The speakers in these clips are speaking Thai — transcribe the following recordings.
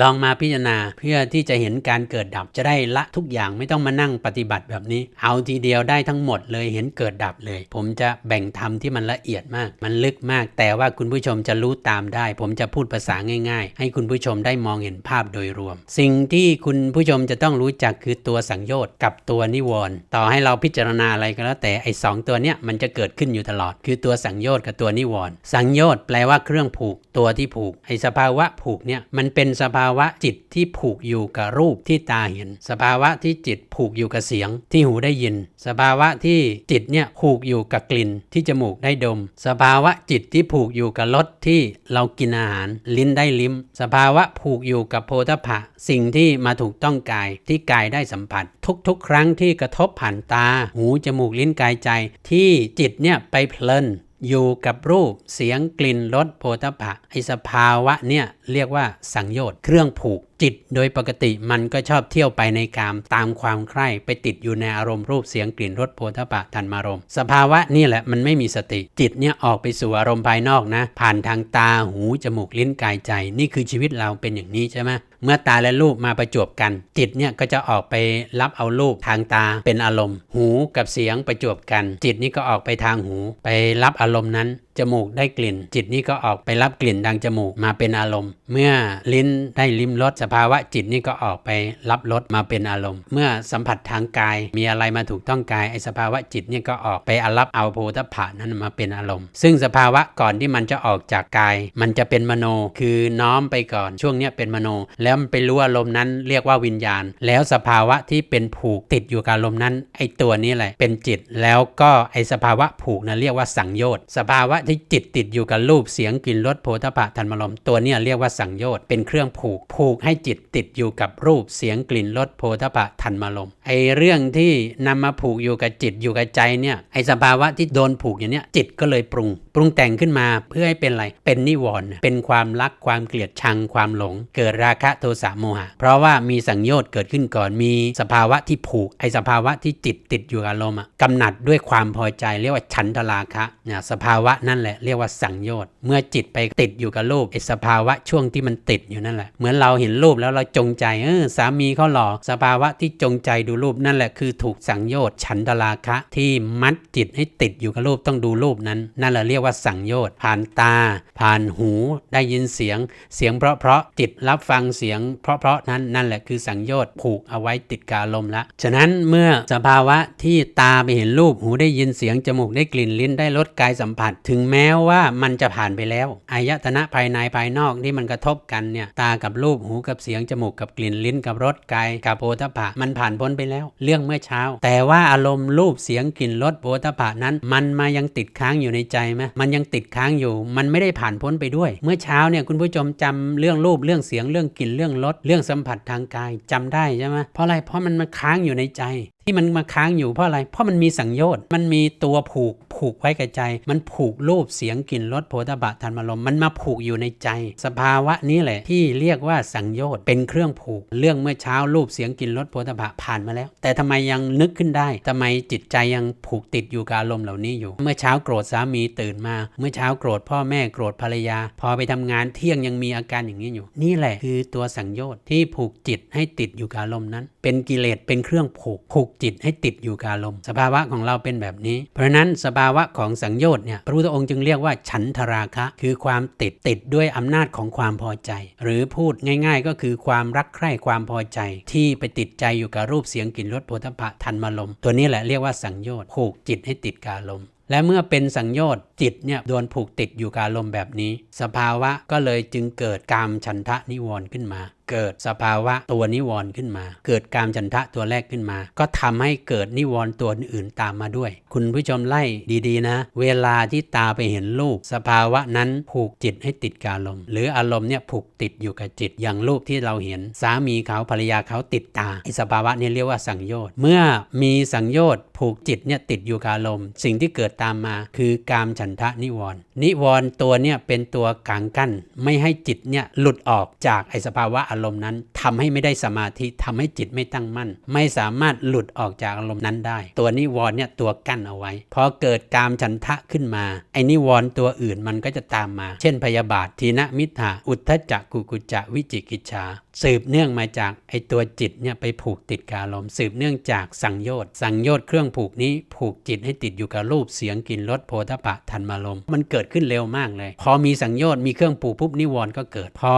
ลองมาพิจารณาเพื่อที่จะเห็นการเกิดดับจะได้ละทุกอย่างไม่ต้องมานั่งปฏิบัติแบบนี้ เอาทีเดียวได้ทั้งหมดเลยเห็นเกิดดับเลย ผมจะแบ่งธรรมที่มันละเอียดมาก มันลึกมาก แต่ว่าคุณผู้ชมจะรู้ตามได้ ผมจะพูดภาษาง่าย ๆ ให้คุณผู้ชมได้มองเห็นภาพโดยรวม สิ่งที่คุณผู้ชมจะต้องรู้จักคือตัวสังโยชน์กับตัวนิวรณ์ต่อให้เราพิจารณาอะไรก็แล้วแต่ไอ้สองตัวเนี้ยมันจะเกิดขึ้นอยู่ตลอด คือตัวสังโยชน์กับตัวนิวรณ์สังโยชน์แปลว่าเครื่องผูก ตัวที่ผูกไอ้สภาวะผูกเนี่ยมันเป็นสภาาวะจิตที่ผูกอยู่กับรูปที่ตาเห็น สภาวะที่จิตผูกอยู่กับเสียงที่หูได้ยิน สภาวะที่จิตเนี่ยผูกอยู่กับกลิ่นที่จมูกได้ดม สภาวะจิตที่ผูกอยู่กับรสที่เรากินอาหาร ลิ้นได้ลิ้ม สภาวะผูกอยู่กับโพธพะ สิ่งที่มาถูกต้องกายที่กายได้สัมผัส ทุกๆ ครั้งที่กระทบผ่านตา หูจมูกลิ้นกายใจ ที่จิตเนี่ยไปเพลินอยู่กับรูปเสียงกลิ่นรสโพธพะไอสภาวะเนี่ยเรียกว่าสังโยชน์เครื่องผูกจิตโดยปกติมันก็ชอบเที่ยวไปในกามตามความใคร่ไปติดอยู่ในอารมณ์รูปเสียงกลิ่นรสโพธพะธันมารมสภาวะนี่แหละมันไม่มีสติ จิตเนี่ยออกไปสู่อารมณ์ภายนอกนะ ผ่านทางตาหูจมูกลิ้นกายใจ นี่คือชีวิตเราเป็นอย่างนี้ใช่ไหมเมื่อตาและรูปมาประจวบกัน จิตเนี่ยก็จะออกไปรับเอารูปทางตาเป็นอารมณ์ หูกับเสียงประจวบกัน จิตนี่ก็ออกไปทางหู ไปรับอารมณ์นั้นจมูกได้กลิ่น จิตนี่ก็ออกไปรับกลิ่นทางจมูกมาเป็นอารมณ์เมื่อลิ้นได้ลิ้มรสสภาวะจิตนี่ก็ออกไปรับรสมาเป็นอารมณ์ เมื่อสัมผัสทางกายมีอะไรมาถูกต้องกายไอสภาวะจิตนี่ก็ออกไปอรับเอาโพธพะนั้นมาเป็นอารมณ์ ซึ่งสภาวะก่อนที่มันจะออกจากกาย มันจะเป็นมโนคือน้อมไปก่อนช่วงนี้เป็นมโน แล้วมันไปรู้อารมณ์นั้นเรียกว่าวิญญาณ แล้วสภาวะที่เป็นผูกติดอยู่กับอารมณ์นั้น ไอตัวนี้แหละเป็นจิต แล้วก็ไอสภาวะผูกนะเรียกว่าสังโยชน์สภาวะที่จิตติดอยู่กับรูปเสียงกลิ่นรสโพธพะธรรมารมณ์ตัวนี้เรียกว่าสังโยชน์เป็นเครื่องผูกผูกให้จิตติดอยู่กับรูปเสียงกลิ่นรสโพธพะทันมาลมไอเรื่องที่นำมาผูกอยู่กับจิตอยู่กับใจเนี่ยไอสภาวะที่โดนผูกอย่างเนี้ยจิตก็เลยปรุง ปรุงแต่งขึ้นมาเพื่อให้เป็นอะไรเป็นนิวรณ์เป็นความรักความเกลียดชังความหลง เกิดราคะโทสะโมหะ เพราะว่ามีสังโยชน์เกิดขึ้นก่อนมีสภาวะที่ผูกไอสภาวะที่จิตติดอยู่กับอารมณ์อะกำหนัดด้วยความพอใจเรียกว่าฉันทราคะเนี่ยสภาวะนั่นแหละเรียกว่าสังโยชน์เมื่อจิตไปติดอยู่กับรูปไอสภาวะช่วงที่มันติดอยู่นั่นแหละ เหมือนเราเห็นรูปแล้วเราจงใจเออสามีเขาหล่อสภาวะที่จงใจดูรูปนั่นแหละคือถูกสังโยชน์ฉันทราคะที่มัดจิตให้ติดอยู่กับรูปต้องดูรูปนั้นนั่นแหละเรียกว่าสังโยชน์ผ่านตา ผ่านหูได้ยินเสียง เสียงเพราะเพราะๆจิตรับฟังเสียงเพราะเพราะๆนั้นนั่นแหละคือสังโยชน์ผูกเอาไว้ติดการมละฉะนั้นเมื่อสภาวะที่ตาไปเห็นรูปหูได้ยินเสียงจมูกได้กลิ่นลิ้นได้รสกายสัมผัส ถึงแม้ว่ามันจะผ่านไปแล้วอายตนะภายในภายนอกที่มันกระทบกันเนี่ยตากับรูปหูกับเสียงจมูกกับกลิ่นลิ้นกับรสกายกับโพธพะมันผ่านพ้นไปแล้ว เรื่องเมื่อเช้า แต่ว่าอารมณ์รูปเสียงกลิ่นรสโพธพะนั้น มันมายังติดค้างอยู่ในใจไหมมันยังติดค้างอยู่ มันไม่ได้ผ่านพ้นไปด้วย เมื่อเช้าเนี่ยคุณผู้ชมจำเรื่องรูปเรื่องเสียงเรื่องกลิ่นเรื่องรสเรื่องสัมผัสทางกายจำได้ใช่ไหมเพราะอะไรเพราะมันมาค้างอยู่ในใจ ที่มันมาค้างอยู่เพราะอะไร เพราะมันมีสังโยชน์ มันมีตัวผูกผูกไว้กับใจ มันผูกรูปเสียงกลิ่นรสโผฏฐบะธรรมารมณ์มันมาผูกอยู่ในใจ สภาวะนี้แหละที่เรียกว่าสังโยชน์เป็นเครื่องผูก เรื่องเมื่อเช้ารูปเสียงกลิ่นรสโผฏฐบะผ่านมาแล้ว แต่ทำไมยังนึกขึ้นได้ทำไมจิตใจยังผูกติดอยู่กับอารมณ์เหล่านี้อยู่ เมื่อเช้าโกรธสามีตื่นมา เมื่อเช้าโกรธพ่อแม่โกรธภรรยา พอไปทำงานเที่ยงยังมีอาการอย่างนี้อยู่ นี่แหละคือตัวสังโยชน์ที่ผูกจิตให้ติดอยู่กับอารมณ์นั้น เป็นกิเลสเป็นเครื่องผูกผูกจิตให้ติดอยู่กับอารมณ์สภาวะของเราเป็นแบบนี้ เพราะนั้นสภาวะของสังโยชน์เนี่ยพระพุทธองค์จึงเรียกว่าฉันทราคะ คือความติดติดด้วยอำนาจของความพอใจ หรือพูดง่าย ๆ ก็คือความรักใคร่ความพอใจ ที่ไปติดใจอยู่กับรูปเสียงกลิ่นรสโผฏฐะทันมาลมตัวนี้แหละเรียกว่าสังโยชน์ผูกจิตให้ติดกับอารมณ์และเมื่อเป็นสังโยชน์จิตเนี่ยโดนผูกติดอยู่กับอารมณ์แบบนี้ สภาวะก็เลยจึงเกิดกามฉันทะนิวรณ์ขึ้นมา เกิดสภาวะตัวนิวรณ์ขึ้นมา เกิดกามฉันทะตัวแรกขึ้นมา ก็ทำให้เกิดนิวรณ์ตัวอื่นๆตามมาด้วย คุณผู้ชมไล่ดีๆนะ เวลาที่ตาไปเห็นรูป สภาวะนั้นผูกจิตให้ติดกับอารมณ์หรืออารมณ์เนี่ยผูกติดอยู่กับจิต อย่างรูปที่เราเห็น สามีเขาภรรยาเขาติดตาไอสภาวะนี้เรียกว่าสังโยชน์เมื่อมีสังโยชน์ผูกจิตเนี่ยติดอยู่กับอารมณ์สิ่งที่เกิดตามมา คือกามฉันทะนิวรณ์นิวรณ์ตัวเนี่ยเป็นตัวกังกั้น ไม่ให้จิตเนี่ยหลุดออกจากไอสภาวะอารมณ์นั้นทำให้ไม่ได้สมาธิทำให้จิตไม่ตั้งมั่น ไม่สามารถหลุดออกจากอารมณ์นั้นได้ ตัวนิวรณ์เนี่ยตัวกั้นเอาไว้พอเกิดกามฉันทะขึ้นมา ไอ้นิวรณ์ตัวอื่นมันก็จะตามมา เช่นพยาบาททีนะมิถะอุทธจักกุกุจจะวิจิกิจฉา สืบเนื่องมาจากไอตัวจิตเนี่ยไปผูกติดกับอารมณ์สืบเนื่องจากสังโยชน์สังโยชน์เครื่องผูกนี้ผูกจิตให้ติดอยู่กับรูปเสียงกลิ่นรสโพธปะธันมารมมันเกิดขึ้นเร็วมากเลย พอมีสังโยชน์มีเครื่องผูกปุ๊บนิวรณ์ก็เกิด พอ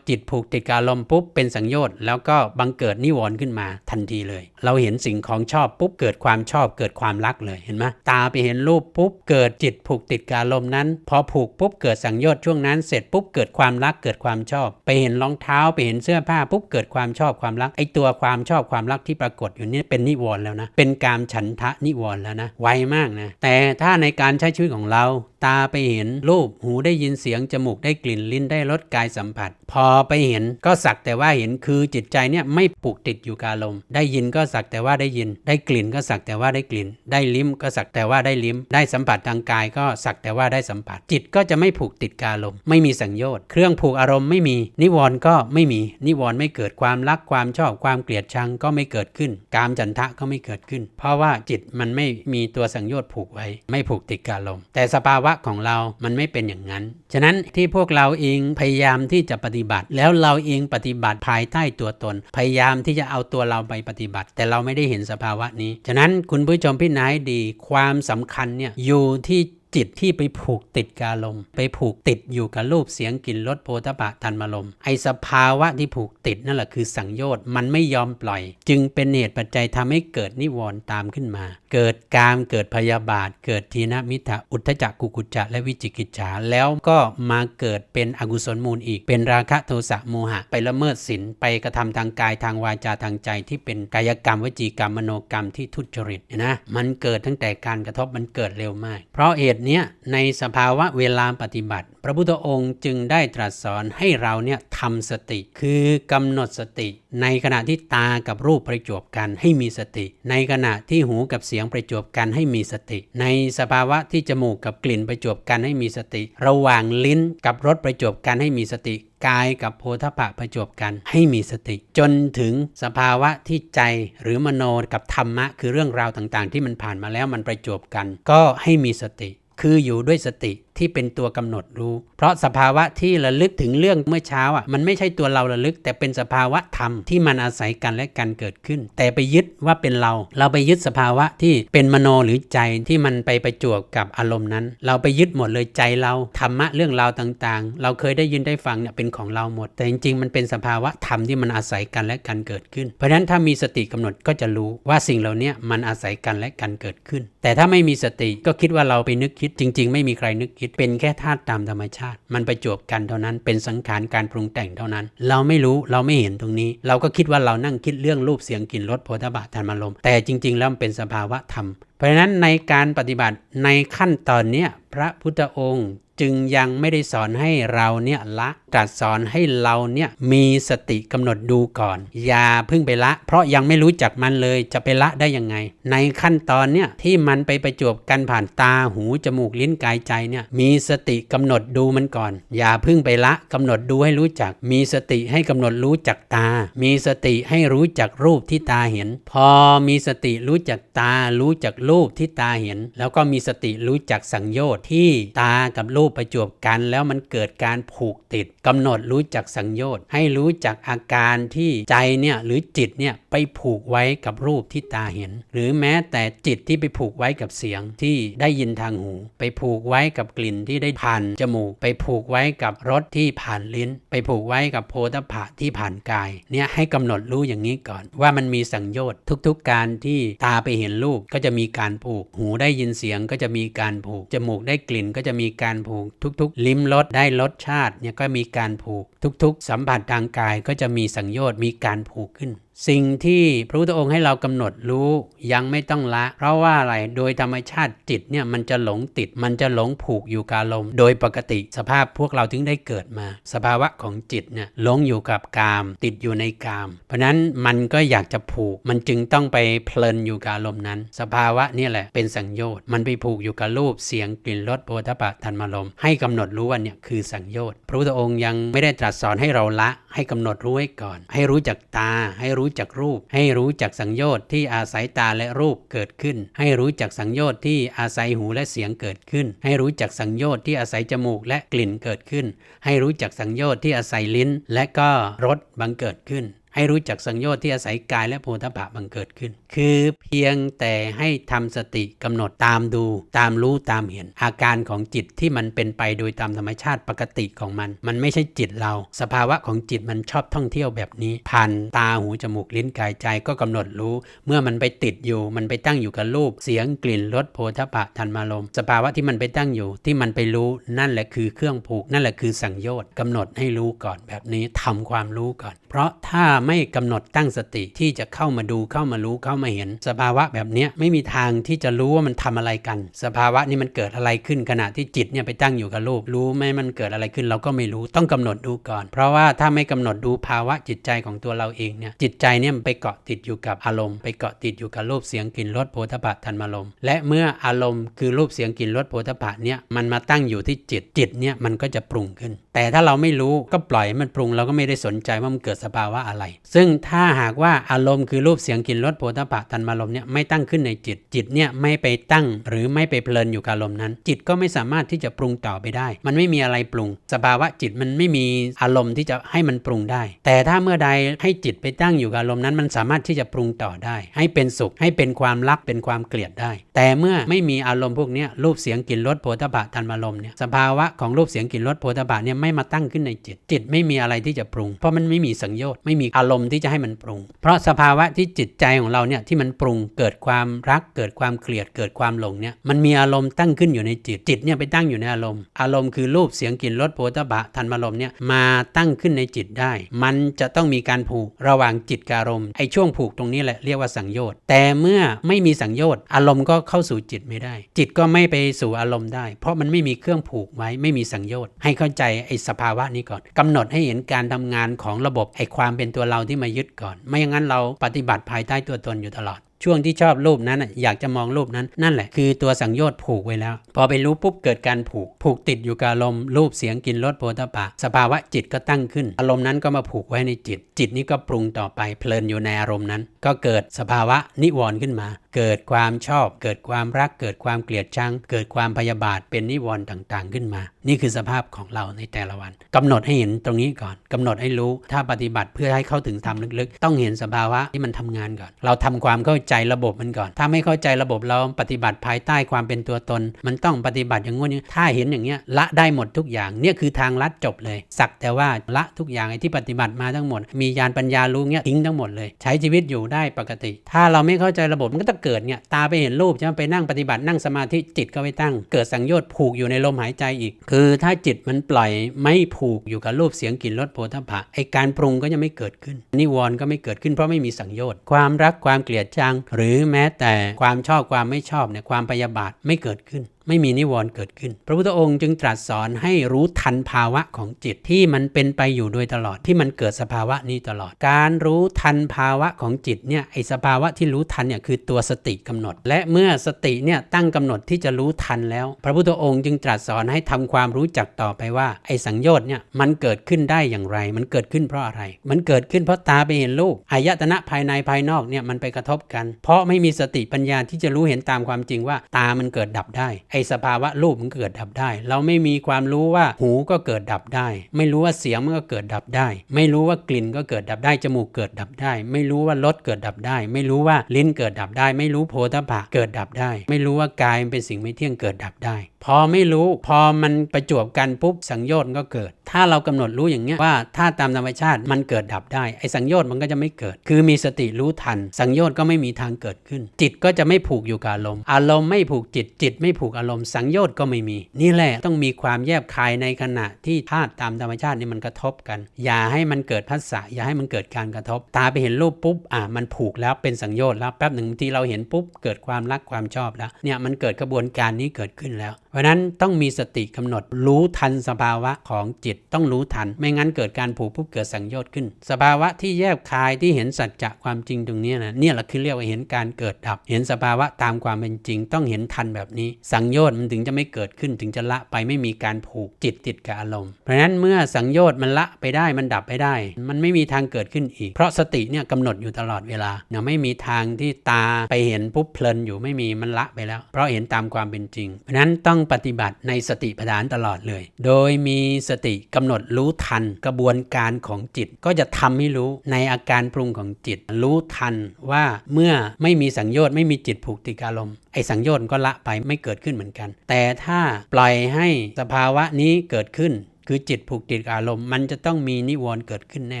จิตผูกติดกับอารมณ์ปุ๊บเป็นสังโยชน์แล้วก็บังเกิดนิวรณ์ขึ้นมาทันทีเลย เราเห็นสิ่งของชอบปุ๊บเกิดความชอบเกิดความรักเลยเห็นไหมตาไปเห็นรูปปุ๊บเกิดจิตผูกติดกับอารมณ์นั้น พอผูกปุ๊บเกิดสังโยชน์ช่วงนั้นเสร็จปุ๊บเกิดความรักเกิดความชอบ ไปเห็นรองเท้าไปเห็นเสื้อผ้าปุ๊บเกิดความชอบความรักไอตัวความชอบความรักที่ปรากฏอยู่นี่เป็นนิวรณ์แล้วนะ เป็นการฉันทะนิวรณ์แล้วนะไวมากนะแต่ถ้าในการใช้ชีวิตของเรา ตาไปเห็นรูปหูได้ยินเสียงจมูกได้กลิ่นลิ้นได้รสกายสัมผัส พอไปเห็นก็สักแต่ว่าเห็นคือจิตใจเนี่ยไม่ผูกติดอยู่กับอารมได้ยินก็สักแต่ว่าได้ยิน ได้กลิ่นก็สักแต่ว่าได้กลิ่น ได้ลิ้มก็สักแต่ว่าได้ลิ้ม ได้สัมผัสทางกายก็สักแต่ว่าได้สัมผัส จิตก็จะไม่ผูกติดกับอารมไม่มีสังโยชน์เครื่องผูกอารมณ์ไม่มีนิวรณ์ก็ไม่มีนิวรณ์ไม่เกิดความรักความชอบความเกลียดชังก็ไม่เกิดขึ้น กามจันทะก็ไม่เกิดขึ้น เพราะว่าจิตมันไม่มีตัวสังโยชน์ผูกไว้ ไม่ผูกติดกับอารมแต่สภาวะของเรามันไม่เป็นอย่างนั้น ฉะนั้นที่พวกเราเองพยายามที่จะปฏิบัติ แล้วเราเองปฏิบัติภายใต้ตัวตน พยายามที่จะเอาตัวเราไปปฏิบัติ แต่เราไม่ได้เห็นสภาวะนี้ ฉะนั้นคุณผู้ชมพี่นายดีความสำคัญเนี่ยอยู่ที่ จิตที่ไปผูกติดกบอารมณ์ไปผูกติดอยู่กับรูปเสียงกลิ่นรสโพธปะธันมลมไอสภาวะที่ผูกติดนั่นแหละคือสังโยชน์มันไม่ยอมปล่อย จึงเป็นเหตุปัจจัยทำให้เกิดนิวรณ์ตามขึ้นมา เกิดกามเกิดพยาบาท เกิดทีนมิทะอุทธจักกุกุจจะและวิจิกิจฉาแล้วก็มาเกิดเป็นอกุศลมูลอีก เป็นราคะโทสะโมหะ ไปละเมิดศีลไปกระทำทางกายทางวาจาทางใจที่เป็นกายกรรมวจีกรรมมโนกรรมที่ทุจริตนะมันเกิดตั้งแต่การกระทบมันเกิดเร็วมาก เพราะเหตุเนี้ยในสภาวะเวลาปฏิบัติ พระพุทธองค์จึงได้ตรัสสอนให้เราเนี่ยทำสติ คือกำหนดสติ ในขณะที่ตากับรูปประจวบกันให้มีสติ ในขณะที่หูกับเสียงประจวบกันให้มีสติ ในสภาวะที่จมูกกับกลิ่นประจวบกันให้มีสติ ระหว่างลิ้นกับรสประจวบกันให้มีสติ กายกับโพธพะประจวบกันให้มีสติ จนถึงสภาวะที่ใจหรือมโนกับธรรมะ คือเรื่องราวต่างๆ ที่มันผ่านมาแล้วมันประจวบกัน ก็ให้มีสติ คืออยู่ด้วยสติที่เป็นตัวกำหนดรู้ เพราะสภาวะที่ระลึกถึงเรื่องเมื่อเช้าอะมันไม่ใช่ตัวเราระลึก แต่เป็นสภาวะธรรมที่มันอาศัยกันและกันเกิดขึ้น แต่ไปยึดว่าเป็นเรา เราไปยึดสภาวะที่เป็นมโนหรือใจที่มันไปประจวบกับอารมณ์นั้น เราไปยึดหมดเลยใจเราธรรมะเรื่องราวต่างๆ เราเคยได้ยินได้ฟังเนี่ยเป็นของเราหมด แต่จริงๆ มันเป็นสภาวะธรรมที่มันอาศัยกันและกันเกิดขึ้น เพราะฉะนั้นถ้ามีสติกำหนดก็จะรู้ว่าสิ่งเหล่านี้มันอาศัยกันและกันเกิดขึ้น แต่ถ้าไม่มีสติก็คิดว่าเราไปนึกคิดจริง ๆ ไม่มีใครนึกคิดเป็นแค่ธาตุตามธรรมชาติ มันประจวบกันเท่านั้น เป็นสังขารการปรุงแต่งเท่านั้น เราไม่รู้เราไม่เห็นตรงนี้ เราก็คิดว่าเรานั่งคิดเรื่องรูปเสียงกลิ่นรสโพธบะธรรมลมแต่จริง ๆ แล้วมันเป็นสภาวะธรรม เพราะฉะนั้นในการปฏิบัติในขั้นตอนนี้พระพุทธองค์ จึงยังไม่ได้สอนให้เราเนี่ยละตรัสสอนให้เราเนี่ยมีสติกำหนดดูก่อน อย่าเพิ่งไปละ เพราะยังไม่รู้จักมันเลยจะไปละได้ยังไง ในขั้นตอนเนี่ยที่มันไปประจวบกันผ่านตาหูจมูกลิ้นกายใจเนี่ยมีสติกำหนดดูมันก่อน อย่าเพิ่งไปละกำหนดดูให้รู้จัก มีสติให้กำหนดรู้จักตา มีสติให้รู้จักรูปที่ตาเห็น พอมีสติรู้จักตา รู้จักรูปที่ตาเห็น แล้วก็มีสติรู้จักสังโยชน์ที่ตากับรูปประจวบกันแล้วมันเกิดการผูกติดกำหนดรู้จักสังโยชน์ ให้รู้จักอาการที่ใจเนี่ยหรือจิตเนี่ยไปผูกไว้กับรูปที่ตาเห็น หรือแม้แต่จิตที่ไปผูกไว้กับเสียงที่ได้ยินทางหู ไปผูกไว้กับกลิ่นที่ได้ผ่านจมูก ไปผูกไว้กับรสที่ผ่านลิ้น ไปผูกไว้กับโพธพะที่ผ่านกายเนี่ยให้กำหนดรู้อย่างนี้ก่อน ว่ามันมีสังโยชน์ทุกๆการที่ตาไปเห็นรูปก็จะมีการผูก หูได้ยินเสียงก็จะมีการผูกจมูกได้กลิ่นก็จะมีการผูกทุกๆ ลิ้มรสได้รสชาติเนี่ยก็มีการผูก ทุก ๆ สัมผัสทางกายก็จะมีสังโยชน์มีการผูกขึ้นสิ่งที่พระพุทธองค์ให้เรากำหนดรู้ยังไม่ต้องละ เพราะว่าอะไรโดยธรรมชาติจิตเนี่ยมันจะหลงติดมันจะหลงผูกอยู่กับลมณ์โดยปกติสภาพพวกเราถึงได้เกิดมา สภาวะของจิตเนี่ยหลงอยู่กับกาม ติดอยู่ในกาม เพราะนั้นมันก็อยากจะผูก มันจึงต้องไปเพลินอยู่กับลมณ์นั้น สภาวะนี่แหละเป็นสังโยชน์มันไปผูกอยู่กับรูปเสียงกลิ่นรสโผฏฐัพพะธรรมารมให้กำหนดรู้ว่าเนี่ยคือสังโยชน์พระพุทธองค์ยังไม่ได้ตรัสสอนให้เราละ ให้กำหนดรู้ไว้ก่อน ให้รู้จักตาให้รู้จักรูป ให้รู้จักสังโยชน์ที่อาศัยตาและรูปเกิดขึ้น ให้รู้จักสังโยชน์ที่อาศัยหูและเสียงเกิดขึ้น ให้รู้จักสังโยชน์ที่อาศัยจมูกและกลิ่นเกิดขึ้น ให้รู้จักสังโยชน์ที่อาศัยลิ้น และก็รสบังเกิดขึ้น ให้รู้จักสังโยชน์ที่อาศัยกายและโพธพะบังเกิดขึ้น คือเพียงแต่ให้ทำสติกำหนดตามดู ตามรู้ตามเห็น อาการของจิตที่มันเป็นไปโดยตามธรรมชาติปกติของมัน มันไม่ใช่จิตเรา สภาวะของจิตมันชอบท่องเที่ยวแบบนี้ผ่านตาหูจมูกลิ้นกายใจก็กำหนดรู้ เมื่อมันไปติดอยู่ มันไปตั้งอยู่กับรูป เสียงกลิ่นรสโพธพะธันมารมสภาวะที่มันไปตั้งอยู่ ที่มันไปรู้นั่นแหละคือเครื่องผูกนั่นแหละคือสังโยชน์กำหนดให้รู้ก่อนแบบนี้ทำความรู้ก่อน เพราะถ้าไม่กำหนดตั้งสติที่จะเข้ามาดูเข้ามารู้เข้ามาเห็น สภาวะแบบนี้ไม่มีทางที่จะรู้ว่ามันทำอะไรกัน สภาวะนี้มันเกิดอะไรขึ้นขณะที่จิตเนี่ยไปตั้งอยู่กับรูป รู้ไหมมันเกิดอะไรขึ้นเราก็ไม่รู้ต้องกำหนดดูก่อน เพราะว่าถ้าไม่กำหนดดูภาวะจิตใจของตัวเราเองเนี่ยจิตใจเนี่ยมันไปเกาะติดอยู่กับอารมณ์ไปเกาะติดอยู่กับรูปเสียงกลิ่นรสโผฏฐัพธันมารมณ์และเมื่ออารมณ์คือรูปเสียงกลิ่นรสโผฏฐัพเนี่ยมันมาตั้งอยู่ที่จิตจิตเนี่ยมันก็จะปรุงขึ้น แต่ถ้าเราไม่รู้ก็ปล่อยมันปรุงเราก็ไม่ได้สนใจว่ามันเกิดสภาวะอะไร ซึ่งถ้าหากว่าอารมณ์คือรูปเสียงกลิ่นรสโผฏฐัพธันมารมณ์เนี่ยไม่ตั้งขึ้นในจิต จิตเนี่ยไม่ไปตั้งหรือไม่ไปเพลินอยู่กับอารมณ์นั้น จิตก็ไม่สามารถที่จะปรุงต่อไปได้ มันไม่มีอะไรปรุง สภาวะจิตมันไม่มีอารมณ์ที่จะให้มันปรุงได้ แต่ถ้าเมื่อใดให้จิตไปตั้งอยู่กับอารมณ์นั้น มันสามารถที่จะปรุงต่อได้ ให้เป็นสุขให้เป็นความรักเป็นความเกลียดได้ แต่เมื่อไม่มีอารมณ์พวกนี้รูปเสียงกลิ่นรสโผฏฐัพธันมารมณ์เนี่ยสภาวะของรูปเสียงกลิ่นรสโผฏฐัพเนี่ยไม่มาตั้งขึ้นในจิต จิตไม่มีอะไรที่จะปรุง เพราะมันไม่มีสังโยชน์ไม่มีอารมณ์ที่จะให้มันปรุง เพราะสภาวะที่จิตใจของเราเนี่ยที่มันปรุงเกิดความรัก เกิดความเกลียดเกิดความหลงเนี่ยมันมีอารมณ์ตั้งขึ้นอยู่ในจิตจิตเนี่ยไปตั้งอยู่ในอารมณ์อารมณ์คือรูปเสียงกลิ่นรสโผฏฐัพธันมารมณ์เนี่ยมาตั้งขึ้นในจิตได้ มันจะต้องมีการผูกระหว่างจิตกับอารมณ์ไอ้ช่วงผูกตรงนี้แหละเรียกว่าสังโยชน์แต่เมื่อไม่มีสังโยชน์อารมณ์ก็เข้าสู่จิตไม่ได้ จิตก็ไม่ไปสู่อารมณ์ได้ เพราะมันไม่มีเครื่องผูกไว้ไม่มีสังโยชน์ให้เข้าใจไอ้สภาวะนี้ก่อนกำหนดให้เห็นการทำงานของระบบไอความเป็นตัวเราที่มายึดก่อน ไม่อย่างนั้นเราปฏิบัติภายใต้ตัวตนอยู่ตลอด ช่วงที่ชอบรูปนั้นอยากจะมองรูปนั้นนั่นแหละคือตัวสังโยชน์ผูกไว้แล้ว พอไปรู้ปุ๊บเกิดการผูก ผูกติดอยู่กับอารมณ์รูปเสียงกลิ่นรสโผฏฐะสภาวะจิตก็ตั้งขึ้น อารมณ์นั้นก็มาผูกไว้ในจิต จิตนี้ก็ปรุงต่อไปเพลินอยู่ในอารมณ์นั้น ก็เกิดสภาวะนิวรณ์ขึ้นมา เกิดความชอบ เกิดความรัก เกิดความเกลียดชัง เกิดความพยาบาทเป็นนิวรณ์ต่างๆ ขึ้นมา นี่คือสภาพของเราในแต่ละวันกำหนดให้เห็นตรงนี้ก่อนกำหนดให้รู้ถ้าปฏิบัติเพื่อให้เข้าถึงธรรมลึกๆ ต้องเห็นสภาวะที่มันทำงานก่อน เราทำความเข้าใจระบบมันก่อน ถ้าไม่เข้าใจระบบเราปฏิบัติภายใต้ความเป็นตัวตน มันต้องปฏิบัติอย่างงี้นี้ถ้าเห็นอย่างเงี้ยละได้หมดทุกอย่างเนี่ยคือทางลัดจบเลย สักแต่ว่าละทุกอย่างไอ้ที่ปฏิบัติมาทั้งหมด มียานปัญญารู้เงี้ยทิ้งทั้งหมดเลย ใช้ชีวิตอยู่ได้ปกติ ถ้าเราไม่เข้าใจระบบมันก็จะเกิดเนี่ยตาไปเห็นรูปใช่ไหมไปนั่งปฏิบัตินั่งสมาธิจิตก็ไปตั้ง เกิดสังโยชน์ผูกอยู่ในลมหายใจอีก คือถ้าจิตมันปล่อยไม่ผูกอยู่กับรูปเสียงกลิ่นรสโผฏฐะไอการปรุงก็จะไม่เกิดขึ้นนิวรณ์ก็ไม่เกิดขึ้นเพราะไม่มีสังโยชน์ความรักความเกลียดชังหรือแม้แต่ความชอบความไม่ชอบเนี่ยความพยาบาทไม่เกิดขึ้นไม่มีนิวรณ์เกิดขึ้น พระพุทธองค์จึงตรัสสอนให้รู้ทันภาวะของจิตที่มันเป็นไปอยู่โดยตลอดที่มันเกิดสภาวะนี้ตลอด การรู้ทันภาวะของจิตเนี่ยไอสภาวะที่รู้ทันเนี่ยคือตัวสติกำหนด และเมื่อสติเนี่ยตั้งกำหนดที่จะรู้ทันแล้ว พระพุทธองค์จึงตรัสสอนให้ทำความรู้จักต่อไปว่าไอสังโยชน์เนี่ยมันเกิดขึ้นได้อย่างไร มันเกิดขึ้นเพราะอะไร มันเกิดขึ้นเพราะตาไปเห็นรูปอายตนะภายในภายนอกเนี่ยมันไปกระทบกัน เพราะไม่มีสติปัญญาที่จะรู้เห็นตามความจริงว่า ตามันเกิดดับได้ไอไอสภาวะรูปมันเกิดดับได้ เราไม่มีความรู้ว่าหูก็เกิดดับได้ ไม่รู้ว่าเสียงมันก็เกิดดับได้ ไม่รู้ว่ากลิ่นก็เกิดดับได้ จมูกเกิดดับได้ ไม่รู้ว่ารสเกิดดับได้ ไม่รู้ว่าลิ้นเกิดดับได้ ไม่รู้โพธพะเกิดดับได้ ไม่รู้ว่ากายเป็นสิ่งไม่เที่ยงเกิดดับได้ พอไม่รู้พอมันประจวบกันปุ๊บสังโยชน์ก็เกิด ถ้าเรากำหนดรู้อย่างเงี้ยว่าถ้าตามธรรมชาติมันเกิดดับได้ไอ้สังโยชน์มันก็จะไม่เกิด คือมีสติรู้ทัน สังโยชน์ก็ไม่มีทางเกิดขึ้น จิตก็จะไม่ผูกอยู่กับอารมณ์อารมณ์ไม่ผูกจิตจิตไม่ผูกอารมณ์สังโยชน์ก็ไม่มี นี่แหละต้องมีความแยบคายในขณะที่ธาตุตามธรรมชาตินี่มันกระทบกัน อย่าให้มันเกิดพัสสะอย่าให้มันเกิดการกระทบ ตาไปเห็นรูปปุ๊บอะมันผูกแล้วเป็นสังโยชน์แล้วแป๊บหนึ่งบางทีเราเห็นปุ๊บเกิดความรักความชอบแล้วเนี่ยมันเกิดกระบวนการนี้เกิดขึ้นแล้วเพราะนั้นต้องมีสติกำหนดรู้ทันสภาวะของจิตต้องรู้ทัน ไม่งั้นเกิดการผูกปุ๊บเกิดสังโยชน์ขึ้น สภาวะที่แยบคายที่เห็นสัจจะความจริงตรงนี้นะเนี่ยแหละคือเรียกว่าเห็นการเกิดดับ เห็นสภาวะตามความเป็นจริง ต้องเห็นทันแบบนี้ สังโยชน์มันถึงจะไม่เกิดขึ้นถึงจะละไปไม่มีการผูกจิตติดกับอารมณ์เพราะนั้นเมื่อสังโยชน์มันละไปได้มันดับไปได้ มันไม่มีทางเกิดขึ้นอีก เพราะสติเนี่ยกำหนดอยู่ตลอดเวลาเนี่ยไม่มีทางที่ตาไปเห็นปุ๊บเพลินอยู่ไม่มีมันละไปแล้ว เพราะเห็นตามความเป็นจริงเพราะนั้นต้องปฏิบัติในสติปัฏฐานตลอดเลย โดยมีสติกำหนดรู้ทันกระบวนการของจิต ก็จะทำให้รู้ในอาการปรุงของจิต รู้ทันว่าเมื่อไม่มีสังโยชน์ไม่มีจิตผูกติดกับอารมณ์ไอ้สังโยชน์ก็ละไปไม่เกิดขึ้นเหมือนกัน แต่ถ้าปล่อยให้สภาวะนี้เกิดขึ้น คือจิตผูกติดกับอารมณ์ มันจะต้องมีนิวรณ์เกิดขึ้นแน่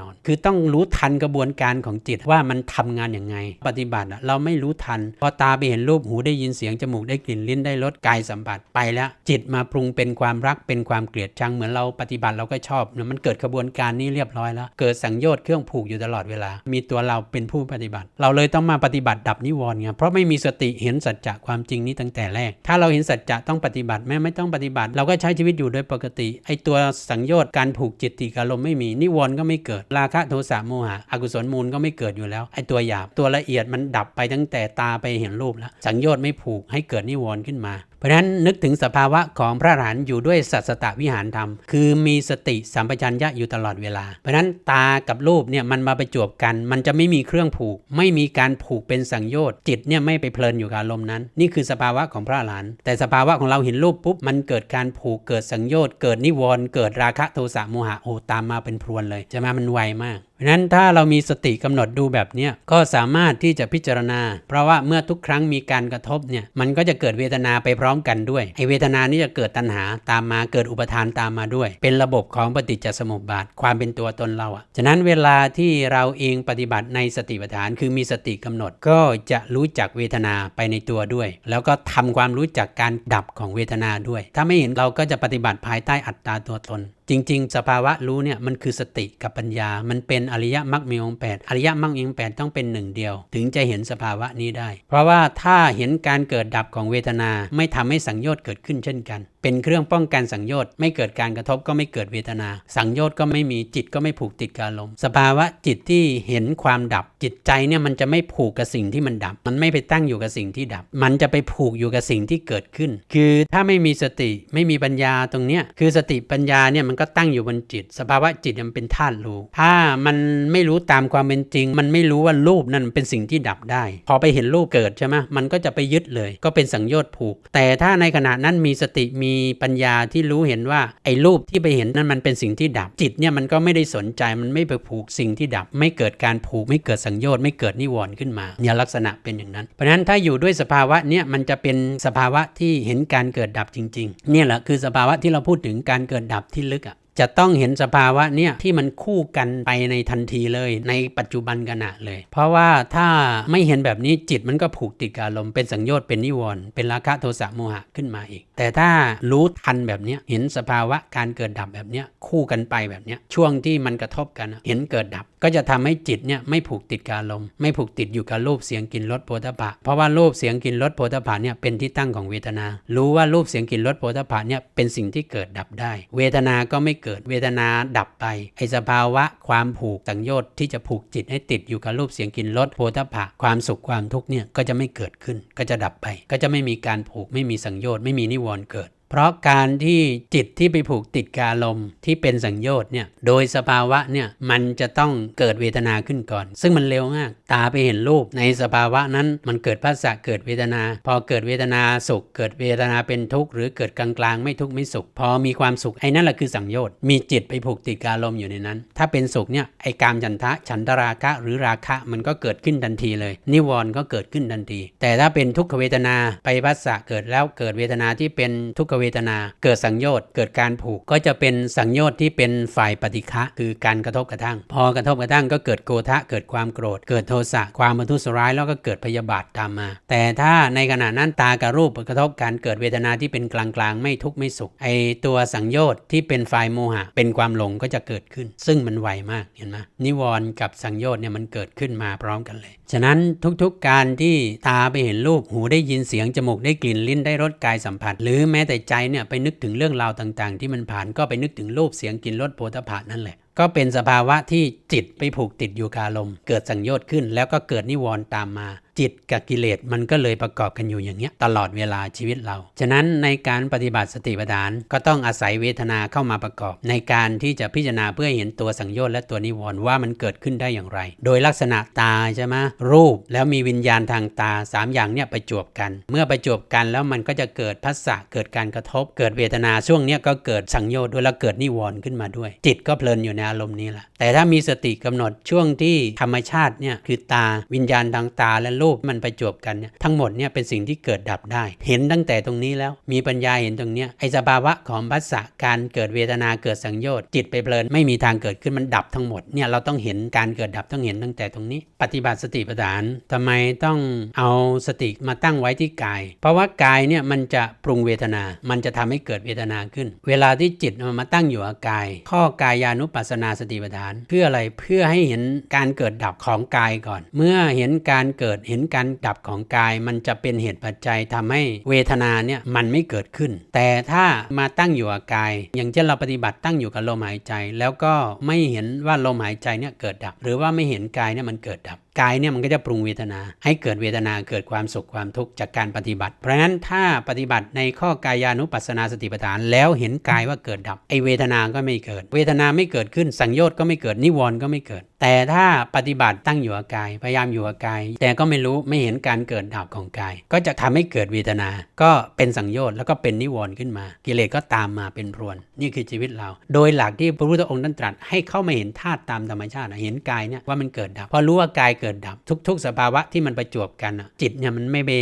นอน คือต้องรู้ทันกระบวนการของจิตว่ามันทำงานอย่างไง ปฏิบัติเราไม่รู้ทัน พอตาไปเห็นรูปหูได้ยินเสียงจมูกได้กลิ่นลิ้นได้รสกายสัมผัสไปแล้ว จิตมาปรุงเป็นความรักเป็นความเกลียดชังเหมือนเราปฏิบัติเราก็ชอบมันเกิดกระบวนการนี้เรียบร้อยแล้ว เกิดสังโยชน์เครื่องผูกอยู่ตลอดเวลา มีตัวเราเป็นผู้ปฏิบัติ เราเลยต้องมาปฏิบัติดับนิวรณ์ไงเพราะไม่มีสติเห็นสัจจะความจริงนี้ตั้งแต่แรก ถ้าเราเห็นสัจจะต้องปฏิบัติแม้ไม่ต้องปฏิบัติ เราก็ใช้ชีวิตอยู่โดยปกติไอตัวสังโยชน์การผูกจิตติดกับอารมณ์ไม่มีนิวรณ์ก็ไม่เกิด ราคะโทสะโมหะอกุศลมูลก็ไม่เกิดอยู่แล้วไอตัวหยาบตัวละเอียดมันดับไปตั้งแต่ตาไปเห็นรูปแล้วสังโยชน์ไม่ผูกให้เกิดนิวรณ์ขึ้นมา เพราะฉะนั้นนึกถึงสภาวะของพระอรหันอยู่ด้วยสัสตวิหารธรรม คือมีสติสัมปชัญญะอยู่ตลอดเวลา เพราะฉะนั้นตากับรูปเนี่ยมันมาประจวบกัน มันจะไม่มีเครื่องผูก ไม่มีการผูกเป็นสังโยชน์จิตเนี่ยไม่ไปเพลินอยู่กับอารมณ์นั้น นี่คือสภาวะของพระอรหันแต่สภาวะของเราเห็นรูปปุ๊บมันเกิดการผูกเกิดสังโยชน์เกิดนิวรณ์เกิดราคะโทสะโมหะโอตามมาเป็นพรวนเลยใช่ไหมมันไวมาก ราะนั้นถ้าเรามีสติกำหนดดูแบบนี้ก็สามารถที่จะพิจารณา เพราะว่าเมื่อทุกครั้งมีการกระทบเนี่ยมันก็จะเกิดเวทนาไปพร้อมกันด้วยไอเวทนานี้จะเกิดตัณหาตามมาเกิดอุปทานตามมาด้วย เป็นระบบของปฏิจจสมุปบาทความเป็นตัวตนเราอะฉะนั้นเวลาที่เราเองปฏิบัติในสติปัฏฐานคือมีสติกำหนดก็จะรู้จักเวทนาไปในตัวด้วย แล้วก็ทำความรู้จักการดับของเวทนาด้วย ถ้าไม่เห็นเราก็จะปฏิบัติภายใต้อัตตาตัวตน จริง ๆ สภาวะรู้เนี่ยมันคือสติกับปัญญา มันเป็นอริยมรรคมีองค์แปดอริยมรรคมีองค์แปดต้องเป็นหนึ่งเดียว ถึงจะเห็นสภาวะนี้ได้ เพราะว่าถ้าเห็นการเกิดดับของเวทนาไม่ทำให้สังโยชน์เกิดขึ้นเช่นกัน เป็นเครื่องป้องกันสังโยชน์ไม่เกิดการกระทบก็ไม่เกิดเวทนา สังโยชน์ก็ไม่มีจิตก็ไม่ผูกติดกับอารมณ์สภาวะจิตที่เห็นความดับ จิตใจเนี่ยมันจะไม่ผูกกับสิ่งที่มันดับ มันไม่ไปตั้งอยู่กับสิ่งที่ดับ มันจะไปผูกอยู่กับสิ่งที่เกิดขึ้น คือถ้าไม่มีสติไม่มีปัญญาตรงเนี้ยคือสติปัญญาเนี่ยมันก็ตั้งอยู่บนจิต สภาวะจิตมันเป็นธาตุรู้ ถ้ามันไม่รู้ตามความเป็นจริง มันไม่รู้ว่ารูปนั่นเป็นสิ่งที่ดับได้ พอไปเห็นรูปเกิดใช่ไหมมันก็จะไปยึดเลย ก็เป็นสังโยชน์ผูก แต่ถ้าในขณะนั้นมีสติมีีปัญญาที่รู้เห็นว่าไอ้รูปที่ไปเห็นนั่นมันเป็นสิ่งที่ดับจิตเนี่ยมันก็ไม่ได้สนใจมันไม่ไปผูกสิ่งที่ดับ ไม่เกิดการผูก ไม่เกิดสังโยชน์ไม่เกิดนิวรณ์ขึ้นมาเนี่ยลักษณะเป็นอย่างนั้น เพราะฉะนั้นถ้าอยู่ด้วยสภาวะเนี่ยมันจะเป็นสภาวะที่เห็นการเกิดดับจริง ๆ เนี่ยแหละคือสภาวะที่เราพูดถึงการเกิดดับที่ลึกอะ จะต้องเห็นสภาวะเนี่ยที่มันคู่กันไปในทันทีเลย ในปัจจุบันขณะเลย เพราะว่าถ้าไม่เห็นแบบนี้จิตมันก็ผูกติดกับอารมณ์เป็นสังโยชน์เป็นนิวรณ์เป็นราคะโทสะโมหะขึ้นมาอีก แต่ถ้ารู้ทันแบบนี้เห็นสภาวะการเกิดดับแบบนี้คู่กันไปแบบนี้ช่วงที่มันกระทบกันเห็นเกิดดับ ก็จะทำให้จิตเนี่ยไม่ผูกติดกับอารมณ์ไม่ผูกติดอยู่กับรูปเสียงกลิ่นรสโผฏฐะเพราะว่ารูปเสียงกลิ่นรสโผฏฐะเนี่ยเป็นที่ตั้งของเวทนา รู้ว่ารูปเสียงกลิ่นรสโผฏฐะเนี่ยเป็นสิ่งที่เกิดดับได้ เวทนาก็ไม่เกิดเวทนาดับไปไอสภาวะความผูกสังโยชน์ที่จะผูกจิตให้ติดอยู่กับรูปเสียงกลิ่นรสโผฏฐัพพะความสุขความทุกข์เนี่ยก็จะไม่เกิดขึ้นก็จะดับไป ก็จะไม่มีการผูกไม่มีสังโยชน์ไม่มีนิวรณ์เกิด เพราะการที่จิตที่ไปผูกติดการมที่เป็นสังโยชน์เนี่ยโดยสภาวะเนี่ยมันจะต้องเกิดเวทนาขึ้นก่อน ซึ่งมันเร็วมากตาไปเห็นรูปในสภาวะนั้นมันเกิดภาษะเกิดเวทนา พอเกิดเวทนาสุข เกิดเวทนาเป็นทุกข์หรือเกิดกลางๆ ไม่ทุกข์ไม่สุข พอมีความสุขไอ้นั่นแหละคือสังโยชน์มีจิตไปผูกติดการมอยู่ในนั้น ถ้าเป็นสุขเนี่ยไอ้กามฉันทะฉันทราคะหรือราคะมันก็เกิดขึ้นทันทีเลย นิวรณ์ก็เกิดขึ้นทันที แต่ถ้าเป็นทุกขเวทนาไปภาษะเกิดแล้วเกิดเวทนาที่เป็นทุกขเวทนา เกิดสังโยชน์เกิดการผูกก็จะเป็นสังโยชน์ที่เป็นฝ่ายปฏิฆะคือการกระทบกระทั่ง พอกระทบกระทั่งก็เกิดโกทะเกิดความโกรธ เกิดโทสะความประทุษร้ายแล้วก็เกิดพยาบาทตามมา แต่ถ้าในขณะนั้นตากับรูปกระทบการเกิดเวทนาที่เป็นกลางๆ ไม่ทุกข์ไม่สุข ไอตัวสังโยชน์ที่เป็นฝ่ายโมหะ เป็นความหลงก็จะเกิดขึ้น ซึ่งมันไวมากเห็นไหมนิวรณ์กับสังโยชน์เนี่ยมันเกิดขึ้นมาพร้อมกันเลย ฉะนั้นทุกๆการที่ตาไปเห็นรูปหูได้ยินเสียงจมูกได้กลิ่นลิ้นได้รสกายสัมผัส หรือแม้แต่ใจเนี่ยไปนึกถึงเรื่องราวต่างๆ ที่มันผ่านก็ไปนึกถึงรูปเสียงกลิ่นรสโผฏฐะนั่นแหละ ก็เป็นสภาวะที่จิตไปผูกติดอยู่กับอารมณ์เกิดสังโยชน์ขึ้น แล้วก็เกิดนิวรณ์ตามมา จิตกับกิเลสมันก็เลยประกอบกันอยู่อย่างเงี้ยตลอดเวลาชีวิตเรา ฉะนั้นในการปฏิบัติสติปัฏฐานก็ต้องอาศัยเวทนาเข้ามาประกอบ ในการที่จะพิจารณาเพื่อเห็นตัวสังโยชน์และตัวนิวรณ์ว่ามันเกิดขึ้นได้อย่างไร โดยลักษณะตาใช่ไหมรูปแล้วมีวิญญาณทางตาสามอย่างเนี่ยประจวบกัน เมื่อประจวบกันแล้วมันก็จะเกิดพัสสะเกิดการกระทบ เกิดเวทนาช่วงเนี้ยก็เกิดสังโยชน์ด้วยแล้วเกิดนิวรณ์ขึ้นมาด้วย จิตก็เพลินอยู่ในอารมณ์นี้แหละแต่ถ้ามีสติกำหนดช่วงที่ธรรมชาติเนี่ยคือตาวิญญาณทางตาและรูปมันไปจวบกันเนี่ยทั้งหมดเนี่ยเป็นสิ่งที่เกิดดับได้ เห็นตั้งแต่ตรงนี้แล้วมีปัญญาเห็นตรงเนี้ยไอสภาวะของพัสสะการเกิดเวทนาเกิดสังโยชน์จิตไปเพลินไม่มีทางเกิดขึ้นมันดับทั้งหมดเนี่ยเราต้องเห็นการเกิดดับต้องเห็นตั้งแต่ตรงนี้ ปฏิบัติสติปัฏฐานทำไมต้องเอาสติมาตั้งไว้ที่กาย เพราะว่ากายเนี่ยมันจะปรุงเวทนา มันจะทำให้เกิดเวทนาขึ้น เวลาที่จิตมันมาตั้งอยู่กับกาย ข้อกายานุปัสสนาสติปัฏฐาน เพื่ออะไรเพื่อให้เห็นการเกิดดับของกายก่อน เมื่อเห็นการเกิดเห็นการดับของกาย มันจะเป็นเหตุปัจจัยทำให้เวทนาเนี่ยมันไม่เกิดขึ้น แต่ถ้ามาตั้งอยู่กับกาย อย่างเช่นเราปฏิบัติตั้งอยู่กับลมหายใจ แล้วก็ไม่เห็นว่าลมหายใจเนี่ยเกิดดับ หรือว่าไม่เห็นกายเนี่ยมันเกิดดับกายเนี่ยมันก็จะปรุงเวทนา ให้เกิดเวทนาเกิดความสุขความทุกข์จากการปฏิบัติ เพราะฉะนั้นถ้าปฏิบัติในข้อกายานุปัสสนาสติปัฏฐาน แล้วเห็นกายว่าเกิดดับไอเวทนาก็ไม่เกิด เวทนาไม่เกิดขึ้นสังโยชน์ก็ไม่เกิดนิวรณ์ก็ไม่เกิด แต่ถ้าปฏิบัติตั้งอยู่กับกาย พยายามอยู่กับกาย แต่ก็ไม่รู้ไม่เห็นการเกิดดับของกาย ก็จะทำให้เกิดเวทนา ก็เป็นสังโยชน์แล้วก็เป็นนิวรณ์ขึ้นมา กิเลสก็ตามมาเป็นพรวน นี่คือชีวิตเรา โดยหลักที่พระพุทธองค์ท่านตรัสให้เข้ามาเห็นธาตุตามธรรมชาติเห็นกายเนี่ยว่ามันเกิดดับพอรู้ว่ากายเกิดดับทุก ๆ สภาวะที่มันประจวบกันอะจิตเนี่ยมันไม่ไป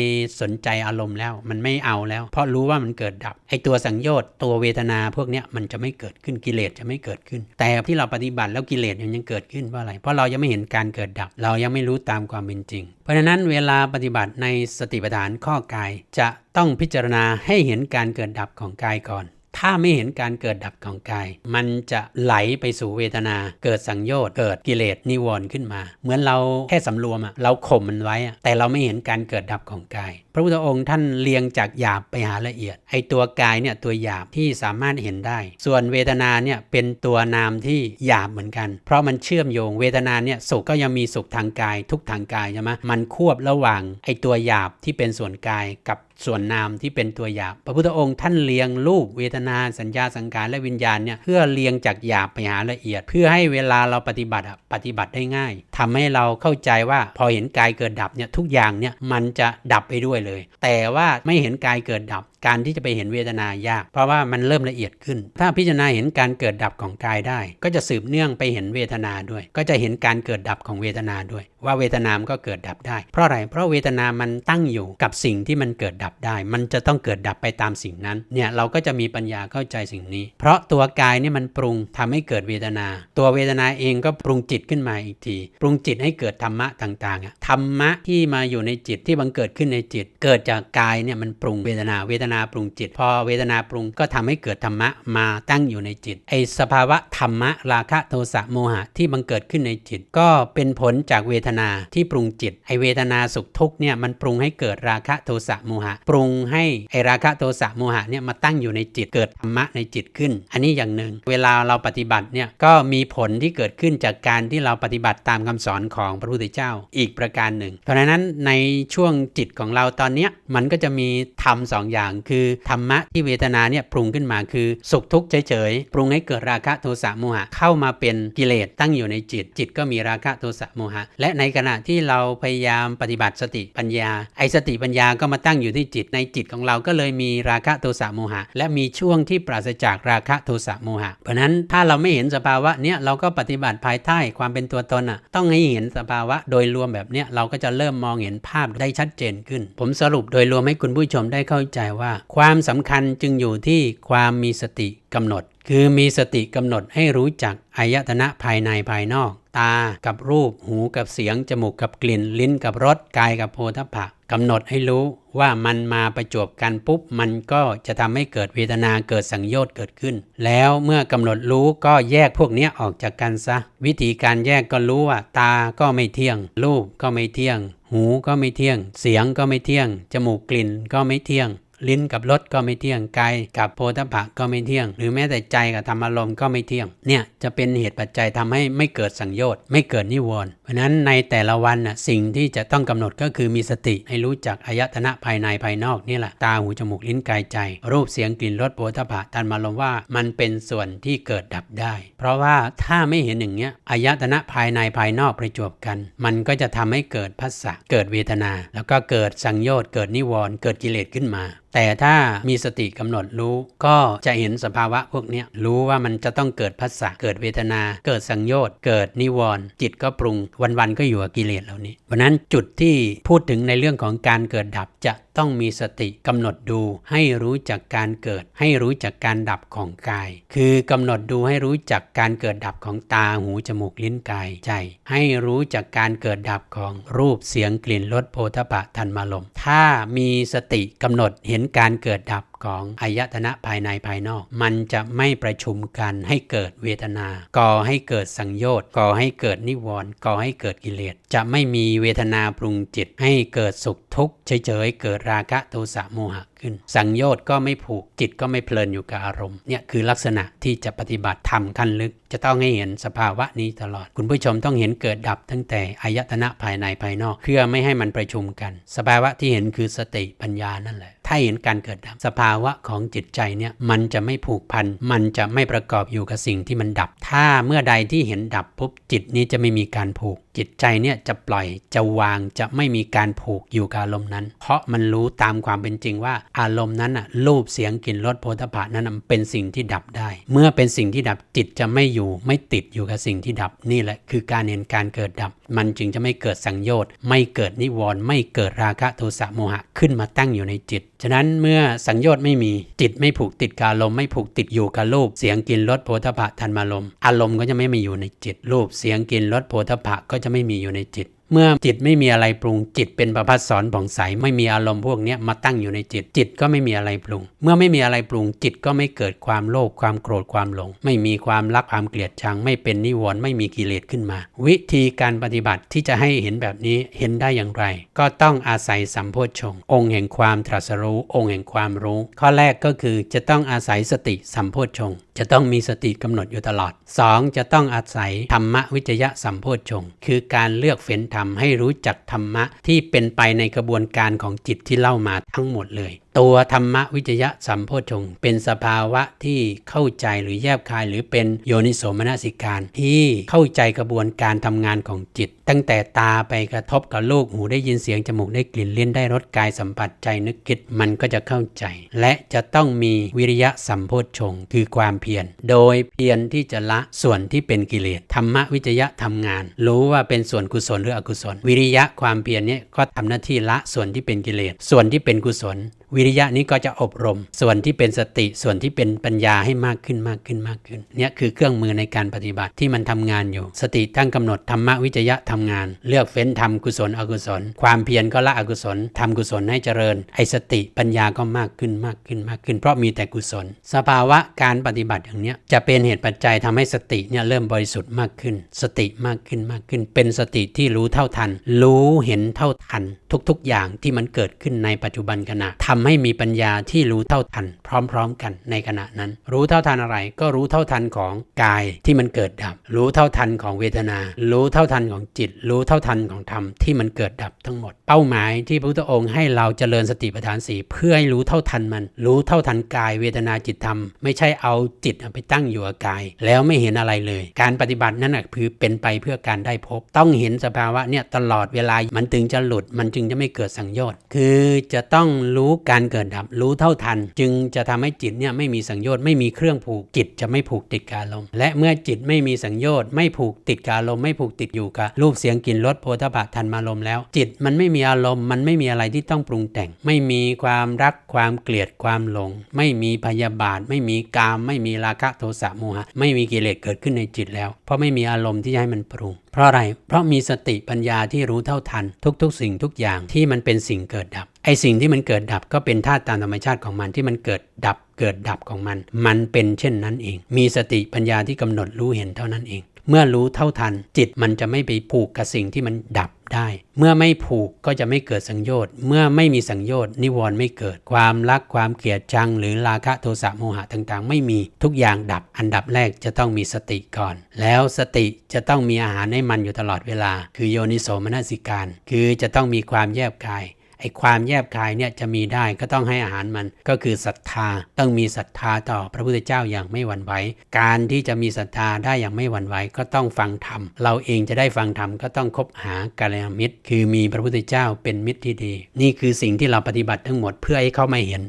สนใจอารมณ์แล้ว มันไม่เอาแล้ว เพราะรู้ว่ามันเกิดดับไอตัวสังโยชน์ตัวเวทนาพวกเนี้ยมันจะไม่เกิดขึ้นกิเลสจะไม่เกิดขึ้น แต่ที่เราปฏิบัติแล้วกิเลสมันยังเกิดขึ้นเพราะอะไร เพราะเรายังไม่เห็นการเกิดดับ เรายังไม่รู้ตามความเป็นจริง เพราะฉะนั้นเวลาปฏิบัติในสติปัฏฐานข้อกายจะต้องพิจารณาให้เห็นการเกิดดับของกายก่อน ถ้าไม่เห็นการเกิดดับของกาย มันจะไหลไปสู่เวทนา เกิดสังโยชน์เกิดกิเลสนิวรณ์ขึ้นมา เหมือนเราแค่สำรวมอะเราข่มมันไว้อะแต่เราไม่เห็นการเกิดดับของกาย พระพุทธองค์ท่านเรียงจากหยาบไปหาละเอียด ไอตัวกายเนี่ยตัวหยาบที่สามารถเห็นได้ ส่วนเวทนาเนี่ยเป็นตัวนามที่หยาบเหมือนกัน เพราะมันเชื่อมโยงเวทนาเนี่ยสุขก็ยังมีสุขทางกาย ทุกทางกายใช่ไหมมันควบระหว่างไอตัวหยาบที่เป็นส่วนกายกับ ส่วนนามที่เป็นตัวหยาบ พระพุทธองค์ท่านเรียงรูปเวทนาสัญญาสังขารและวิญญาณเนี่ยเพื่อเรียงจากหยาบไปหาละเอียด เพื่อให้เวลาเราปฏิบัติปฏิบัติได้ง่ายทำให้เราเข้าใจว่าพอเห็นกายเกิดดับเนี่ยทุกอย่างเนี่ยมันจะดับไปด้วยเลย แต่ว่าไม่เห็นกายเกิดดับการที่จะไปเห็นเวทนายาก เพราะว่ามันเริ่มละเอียดขึ้น ถ้าพิจารณาเห็นการเกิดดับของกายได้ ก็จะสืบเนื่องไปเห็นเวทนาด้วย ก็จะเห็นการเกิดดับของเวทนาด้วย ว่าเวทนามนก็เกิดดับได้ เพราะอะไร เพราะเวทนามันตั้งอยู่กับสิ่งที่มันเกิดดับได้ มันจะต้องเกิดดับไปตามสิ่งนั้น เนี่ยเราก็จะมีปัญญาเข้าใจสิ่งนี้ เพราะตัวกายเนี่ยมันปรุงทำให้เกิดเวทนา ตัวเวทนาเองก็ปรุงจิตขึ้นมาอีกที ปรุงจิตให้เกิดธรรมะต่างๆธรรมะที่มาอยู่ในจิตที่บังเกิดขึ้นในจิต เกิดจากกายเนี่ยมันปรุงเวทนาเวทนาปรุงจิต พอเวทนาปรุงก็ทำให้เกิดธรรมะมาตั้งอยู่ในจิต ไอสภาวะธรรมะราคะโทสะโมหะที่บังเกิดขึ้นในจิต ก็เป็นผลจากเวทนาที่ปรุงจิต ไอเวทนาสุขทุกเนี่ยมันปรุงให้เกิดราคะโทสะโมหะ ปรุงให้ไอราคะโทสะโมหะเนี่ยมาตั้งอยู่ในจิตเกิดธรรมะในจิตขึ้น อันนี้อย่างหนึ่ง เวลาเราปฏิบัติเนี่ยก็มีผลที่เกิดขึ้นจากการที่เราปฏิบัติตามคำสอนของพระพุทธเจ้าอีกประการหนึ่ง เพราะฉะนั้นในช่วงจิตของเราตอนเนี้ยมันก็จะมีธรรมสองอย่างคือธรรมะที่เวทนาเนี่ยปรุงขึ้นมาคือ สุขทุกข์เฉยๆปรุงให้เกิดราคะโทสะโมหะเข้ามาเป็นกิเลสตั้งอยู่ในจิต จิตก็มีราคะโทสะโมหะ และในขณะที่เราพยายามปฏิบัติสติปัญญา ไอสติปัญญาก็มาตั้งอยู่ที่จิตในจิตของเราก็เลยมีราคะโทสะโมหะ และมีช่วงที่ปราศจากราคะโทสะโมหะ เพราะฉะนั้นถ้าเราไม่เห็นสภาวะเนี้ยเราก็ปฏิบัติภายใต้ความเป็นตัวตนอะต้องให้เห็นสภาวะโดยรวมแบบเนี้ยเราก็จะเริ่มมองเห็นภาพได้ชัดเจนขึ้น ผมสรุปโดยรวมให้คุณผู้ชมได้เข้าใจว่าความสำคัญจึงอยู่ที่ความมีสติกำหนด คือมีสติกำหนดให้รู้จักอายตนะภายในภายนอก ตากับรูป หูกับเสียง จมูกกับกลิ่น ลิ้นกับรส กายกับโพธพะกำหนดให้รู้ว่ามันมาประจวบกันปุ๊บ มันก็จะทำให้เกิดเวทนาเกิดสังโยชน์เกิดขึ้น แล้วเมื่อกำหนดรู้ก็แยกพวกนี้ออกจากกันซะ วิธีการแยกก็รู้ว่า ตาก็ไม่เที่ยง รูปก็ไม่เที่ยง หูก็ไม่เที่ยง เสียงก็ไม่เที่ยง จมูกกลิ่นก็ไม่เที่ยง ลิ้นกับรสก็ไม่เที่ยงกายกับโพธพะก็ไม่เที่ยง หรือแม้แต่ใจกับธรรมอารมณ์ก็ไม่เที่ยง เนี่ยจะเป็นเหตุปัจจัยทำให้ไม่เกิดสังโยชน์ไม่เกิดนิวรณ์เพราะนั้นในแต่ละวันน่ะสิ่งที่จะต้องกำหนดก็คือมีสติให้รู้จักอายตนะภายในภายนอกนี่แหละตาหูจมูกลิ้นกายใจ รูปเสียงกลิ่นรสโผฏฐะธรรมารมณ์ว่ามันเป็นส่วนที่เกิดดับได้ เพราะว่าถ้าไม่เห็นอย่างเงี้ยอายตนะภายในภายนอกประจวบกัน มันก็จะทำให้เกิดพัสสะเกิดเวทนา แล้วก็เกิดสังโยชน์เกิดนิวรณ์เกิดกิเลสขึ้นมาแต่ถ้ามีสติกำหนดรู้ก็จะเห็นสภาวะพวกนี้รู้ว่ามันจะต้องเกิดพัสสะเกิดเวทนา เกิดสังโยชน์เกิดนิวรณ์จิตก็ปรุงวันๆก็อยู่กับกิเลสเหล่านี้วันนั้นจุดที่พูดถึงในเรื่องของการเกิดดับจะ ต้องมีสติกำหนดดูให้รู้จักการเกิด ให้รู้จักการดับของกาย คือกำหนดดูให้รู้จักการเกิดดับของตาหูจมูกลิ้นกายใจ ให้รู้จักการเกิดดับของรูปเสียงกลิ่นรสโผฏฐะธรรมลมถ้ามีสติกำหนดเห็นการเกิดดับของอายตนะภายในภายนอก มันจะไม่ประชุมกันให้เกิดเวทนา ก่อให้เกิดสังโยชน์ก่อให้เกิดนิวรณ์ก่อให้เกิดกิเลส จะไม่มีเวทนาปรุงจิตให้เกิดสุขทุกข์เฉยๆเกิดราคะโทสะโมหะขึ้น สังโยชน์ก็ไม่ผูกจิตก็ไม่เพลินอยู่กับอารมณ์เนี่ยคือลักษณะที่จะปฏิบัติธรรมขั้นลึก จะต้องให้เห็นสภาวะนี้ตลอด คุณผู้ชมต้องเห็นเกิดดับตั้งแต่อายตนะภายในภายนอก เพื่อไม่ให้มันประชุมกัน สภาวะที่เห็นคือสติปัญญานั่นแหละ ถ้าเห็นการเกิดดับ สภาวะของจิตใจเนี่ยมันจะไม่ผูกพัน มันจะไม่ประกอบอยู่กับสิ่งที่มันดับ ถ้าเมื่อใดที่เห็นดับปุ๊บจิตนี้จะไม่มีการผูก จิตใจเนี่ยจะปล่อยจะวางจะไม่มีการผูกอยู่กับอารมณ์นั้น เพราะมันรู้ตามความเป็นจริงว่าอารมณ์นั้นอะรูปเสียงกลิ่นรสโผฏฐะนั้นเป็นสิ่งที่ดับได้ เมื่อเป็นสิ่งที่ดับจิตจะไม่อยู่ไม่ติดอยู่กับสิ่งที่ดับนี่แหละคือการเห็นการเกิดดับ มันจึงจะไม่เกิดสังโยชน์ไม่เกิดนิวรณ์ไม่เกิดราคะโทสะโมหะขึ้นมาตั้งอยู่ในจิตฉะนั้นเมื่อสังโยชน์ไม่มีจิตไม่ผูกติดกับอารมณ์ไม่ผูกติดอยู่กับรูป เสียงกลิ่นรสโผฏฐะทันมารมอารมณ์ก็จะไม่มีอยู่ในจิตรูป เสียงกลิ่นรสโผฏฐะก็จะไม่มีอยู่ในจิต เมื่อจิตไม่มีอะไรปรุง จิตเป็นประพัดสอนผ่องใสไม่มีอารมณ์พวกนี้มาตั้งอยู่ในจิต จิตก็ไม่มีอะไรปรุง เมื่อไม่มีอะไรปรุง จิตก็ไม่เกิดความโลภความโกรธความหลง ไม่มีความรักความเกลียดชัง ไม่เป็นนิวรณ์ไม่มีกิเลสขึ้นมา วิธีการปฏิบัติที่จะให้เห็นแบบนี้เห็นได้อย่างไร ก็ต้องอาศัยสัมโพชฌงค์องค์แห่งความตรัสรู้องค์แห่งความรู้ ข้อแรกก็คือจะต้องอาศัยสติสัมโพชฌงค์ จะต้องมีสติกำหนดอยู่ตลอด 2. จะต้องอาศัยธรรมวิจยะสัมโพชฌงค์คือการเลือกเฟ้นธรรมให้รู้จักธรรมะที่เป็นไปในกระบวนการของจิตที่เล่ามาทั้งหมดเลยตัวธรรมวิจยะสัมโพชงเป็นสภาวะที่เข้าใจหรือแยบคายหรือเป็นโยนิโสมนสิการที่เข้าใจกระบวนการทำงานของจิต ตั้งแต่ตาไปกระทบกับลูกหูได้ยินเสียงจมูกได้กลิ่นเลิ้นได้รสกายสัมผัสใจนึกคิดมันก็จะเข้าใจ และจะต้องมีวิริยะสัมโพชงคือความเพียรโดยเพียรที่จะละส่วนที่เป็นกิเลสธรรมวิจยะทำงาน รู้ว่าเป็นส่วนกุศลหรืออกุศล วิริยะความเพียรเนี่ยก็ทำหน้าที่ละส่วนที่เป็นกิเลสส่วนที่เป็นกุศล วิริยะนี้ก็จะอบรม ส่วนที่เป็นสติส่วนที่เป็นปัญญาให้มากขึ้นมากขึ้นมากขึ้นเนี่ยคือเครื่องมือในการปฏิบัติที่มันทำงานอยู่ สติตั้งกำหนดธรรมวิจยะทำงาน เลือกเฟ้นทำกุศลอกุศล ความเพียรก็ละอกุศลทำกุศลให้เจริญ ไอสติปัญญาก็มากขึ้นมากขึ้นมากขึ้น เพราะมีแต่กุศล สภาวะการปฏิบัติอย่างเนี้ยจะเป็นเหตุปัจจัยทำให้สติเนี่ยเริ่มบริสุทธิ์มากขึ้น สติมากขึ้นมากขึ้น เป็นสติที่รู้เท่าทัน รู้เห็นเท่าทัน ทุกๆอย่างที่มันเกิดขึ้นในปัจจุบันขณะทำให้มีปัญญาที่รู้เท่าทัน พร้อม ๆ กันในขณะนั้น รู้เท่าทันอะไร ก็รู้เท่าทันของกายที่มันเกิดดับ รู้เท่าทันของเวทนา รู้เท่าทันของจิต รู้เท่าทันของธรรมที่มันเกิดดับทั้งหมด เป้าหมายที่พระพุทธองค์ให้เราเจริญสติปัฏฐานสีเพื่อให้รู้เท่าทันมัน รู้เท่าทันกายเวทนาจิตธรรม ไม่ใช่เอาจิตไปตั้งอยู่กับกาย แล้วไม่เห็นอะไรเลย การปฏิบัตินั้นคือเป็นไปเพื่อการได้พบ ต้องเห็นสภาวะเนี่ยตลอดเวลามันถึงจะหลุดมันจึงจะไม่เกิดสังโยชน์คือจะต้องรู้การเกิดดับรู้เท่าทัน จึงจะทำให้จิตเนี่ยไม่มีสังโยชน์ไม่มีเครื่องผูกจิตจะไม่ผูกติดกับอารมณ์และเมื่อจิตไม่มีสังโยชน์ไม่ผูกติดกับอารมณ์ไม่ผูกติดอยู่กับรูปเสียงกลิ่นรสโพธาภะทันมารมณ์แล้ว จิตมันไม่มีอารมณ์มันไม่มีอะไรที่ต้องปรุงแต่ง ไม่มีความรักความเกลียดความหลง ไม่มีพยาบาท ไม่มีกาม ไม่มีราคะโทสะโมหะ ไม่มีกิเลสเกิดขึ้นในจิตแล้ว เพราะไม่มีอารมณ์ที่จะให้มันปรุง ราะอะไร เพราะมีสติปัญญาที่รู้เท่าทัน ทุกๆ สิ่งทุกอย่างที่มันเป็นสิ่งเกิดดับ ไอสิ่งที่มันเกิดดับก็เป็นธาตุตามธรรมชาติของมันที่มันเกิดดับเกิดดับของมัน มันเป็นเช่นนั้นเอง มีสติปัญญาที่กำหนดรู้เห็นเท่านั้นเอง เมื่อรู้เท่าทัน จิตมันจะไม่ไปผูกกับสิ่งที่มันดับได้ เมื่อไม่ผูกก็จะไม่เกิดสังโยชน์ เมื่อไม่มีสังโยชน์นิวรณ์ไม่เกิด ความรักความเกลียดชัง หรือราคะโทสะโมหะต่างๆ ไม่มีทุกอย่างดับ อันดับแรกจะต้องมีสติก่อน แล้วสติจะต้องมีอาหารให้มันอยู่ตลอดเวลา คือโยนิโสมนสิการ คือจะต้องมีความแยบกาย ไอ้ความแยบคายเนี่ยจะมีได้ก็ต้องให้อาหารมันก็คือศรัทธาต้องมีศรัทธาต่อพระพุทธเจ้าอย่างไม่หวั่นไหวการที่จะมีศรัทธาได้อย่างไม่หวั่นไหวก็ต้องฟังธรรมเราเองจะได้ฟังธรรมก็ต้องคบหากาลยามิตร คือมีพระพุทธเจ้าเป็นมิตรที่ดี นี่คือสิ่งที่เราปฏิบัติทั้งหมดเพื่อให้เขามาเห็น